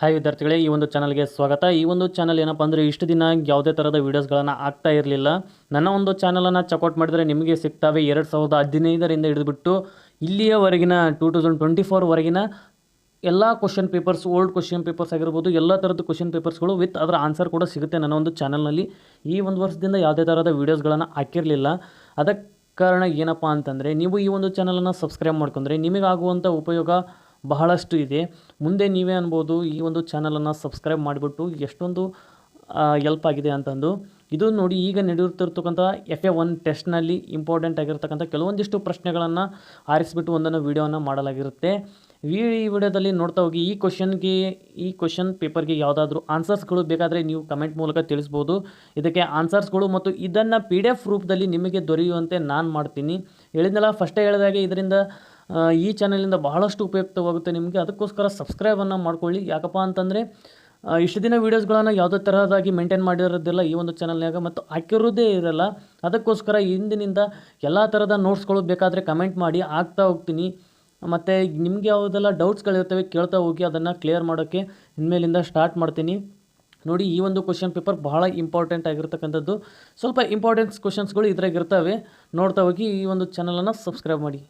Hi ವಿದ್ಯಾರ್ಥಿಗಳೇ, ಈ ಒಂದು ಚಾನಲ್ಗೆ ಸ್ವಾಗತ. ಈ ಒಂದು ಚಾನಲ್ ಏನಪ್ಪ ಅಂದರೆ ಇಷ್ಟು ದಿನ ಯಾವುದೇ ಥರದ ವೀಡಿಯೋಸ್ಗಳನ್ನು ಆಗ್ತಾ ಇರಲಿಲ್ಲ. ನನ್ನ ಒಂದು ಚಾನಲನ್ನು ಚೆಕ್ಔಟ್ ಮಾಡಿದರೆ ನಿಮಗೆ ಸಿಗ್ತವೆ ಎರಡು ಸಾವಿರದ ಹದಿನೈದರಿಂದ ಹಿಡಿದುಬಿಟ್ಟು ಇಲ್ಲಿಯವರೆಗಿನ ಟೂ ತೌಸಂಡ್ ಟ್ವೆಂಟಿ ಫೋರ್ವರೆಗಿನ ಎಲ್ಲ question papers old question papers ಆಗಿರ್ಬೋದು, ಎಲ್ಲ ಥರದ ಕ್ವಶನ್ ಪೇಪರ್ಸ್ಗಳು ವಿತ್ ಅದರ ಆನ್ಸರ್ ಕೂಡ ಸಿಗುತ್ತೆ ನನ್ನ ಒಂದು ಚಾನಲ್ನಲ್ಲಿ. ಈ ಒಂದು ವರ್ಷದಿಂದ ಯಾವುದೇ ಥರದ ವೀಡಿಯೋಸ್ಗಳನ್ನು ಹಾಕಿರಲಿಲ್ಲ. ಅದಕ್ಕೆ ಕಾರಣ ಏನಪ್ಪ ಅಂತಂದರೆ, ನೀವು ಈ ಒಂದು ಚಾನಲನ್ನು ಸಬ್ಸ್ಕ್ರೈಬ್ ಮಾಡ್ಕೊಂಡ್ರೆ ನಿಮಗಾಗುವಂಥ ಉಪಯೋಗ ಬಹಳಷ್ಟು ಇದೆ. ಮುಂದೆ ನೀವೇ ಅನ್ಬೋದು ಈ ಒಂದು ಚಾನಲನ್ನು ಸಬ್ಸ್ಕ್ರೈಬ್ ಮಾಡಿಬಿಟ್ಟು ಎಷ್ಟೊಂದು ಎಲ್ಪ್ ಆಗಿದೆ ಅಂತಂದು. ಇದು ನೋಡಿ ಈಗ ನಡೆಯುತ್ತಿರ್ತಕ್ಕಂಥ ಎಫ್ ಎ ಒನ್ ಟೆಸ್ಟ್ನಲ್ಲಿ ಇಂಪಾರ್ಟೆಂಟ್ ಆಗಿರ್ತಕ್ಕಂಥ ಕೆಲವೊಂದಿಷ್ಟು ಪ್ರಶ್ನೆಗಳನ್ನು ಆರಿಸಿಬಿಟ್ಟು ಒಂದನ್ನು ವೀಡಿಯೋವನ್ನು ಮಾಡಲಾಗಿರುತ್ತೆ. ಈ ವಿಡಿಯೋದಲ್ಲಿ ನೋಡ್ತಾ ಹೋಗಿ, ಈ ಕ್ವಶನ್ಗೆ ಈ ಕ್ವಶನ್ ಪೇಪರ್ಗೆ ಯಾವುದಾದ್ರೂ ಆನ್ಸರ್ಸ್ಗಳು ಬೇಕಾದರೆ ನೀವು ಕಮೆಂಟ್ ಮೂಲಕ ತಿಳಿಸ್ಬೋದು. ಇದಕ್ಕೆ ಆನ್ಸರ್ಸ್ಗಳು ಮತ್ತು ಇದನ್ನು ಪಿ ಡಿ ಎಫ್ ರೂಪದಲ್ಲಿ ನಿಮಗೆ ದೊರೆಯುವಂತೆ ನಾನು ಮಾಡ್ತೀನಿ. ಹೇಳಿದ್ನಲ್ಲ ಫಸ್ಟೇ ಹೇಳಿದಾಗೆ ಇದರಿಂದ ಈ ಚಾನಲಿಂದ ಬಹಳಷ್ಟು ಉಪಯುಕ್ತವಾಗುತ್ತೆ ನಿಮಗೆ. ಅದಕ್ಕೋಸ್ಕರ ಸಬ್ಸ್ಕ್ರೈಬನ್ನು ಮಾಡ್ಕೊಳ್ಳಿ. ಯಾಕಪ್ಪ ಅಂತಂದರೆ ಇಷ್ಟು ದಿನ ವೀಡಿಯೋಸ್ಗಳನ್ನು ಯಾವುದೇ ತರಹದಾಗಿ ಮೇಂಟೈನ್ ಮಾಡಿರೋದಿಲ್ಲ ಈ ಒಂದು ಚಾನಲ್ನಾಗ ಮತ್ತು ಹಾಕಿರೋದೇ ಇರಲ್ಲ. ಅದಕ್ಕೋಸ್ಕರ ಇಂದಿನಿಂದ ಎಲ್ಲ ಥರದ ನೋಟ್ಸ್ಗಳು ಬೇಕಾದರೆ ಕಮೆಂಟ್ ಮಾಡಿ ಆಗ್ತಾ ಹೋಗ್ತೀನಿ. ಮತ್ತು ನಿಮಗೆ ಯಾವುದೆಲ್ಲ ಡೌಟ್ಸ್ಗಳಿರ್ತವೆ ಕೇಳ್ತಾ ಹೋಗಿ, ಅದನ್ನು ಕ್ಲಿಯರ್ ಮಾಡೋಕ್ಕೆ ಇನ್ಮೇಲಿಂದ ಸ್ಟಾರ್ಟ್ ಮಾಡ್ತೀನಿ. ನೋಡಿ, ಈ ಒಂದು ಕ್ವಶನ್ ಪೇಪರ್ ಬಹಳ ಇಂಪಾರ್ಟೆಂಟ್ ಆಗಿರ್ತಕ್ಕಂಥದ್ದು. ಸ್ವಲ್ಪ ಇಂಪಾರ್ಟೆನ್ಸ್ ಕ್ವಶನ್ಸ್ಗಳು ಇದ್ರಾಗಿರ್ತವೆ ನೋಡ್ತಾ ಹೋಗಿ ಈ ಒಂದು ಚಾನಲನ್ನು ಸಬ್ಸ್ಕ್ರೈಬ್ ಮಾಡಿ.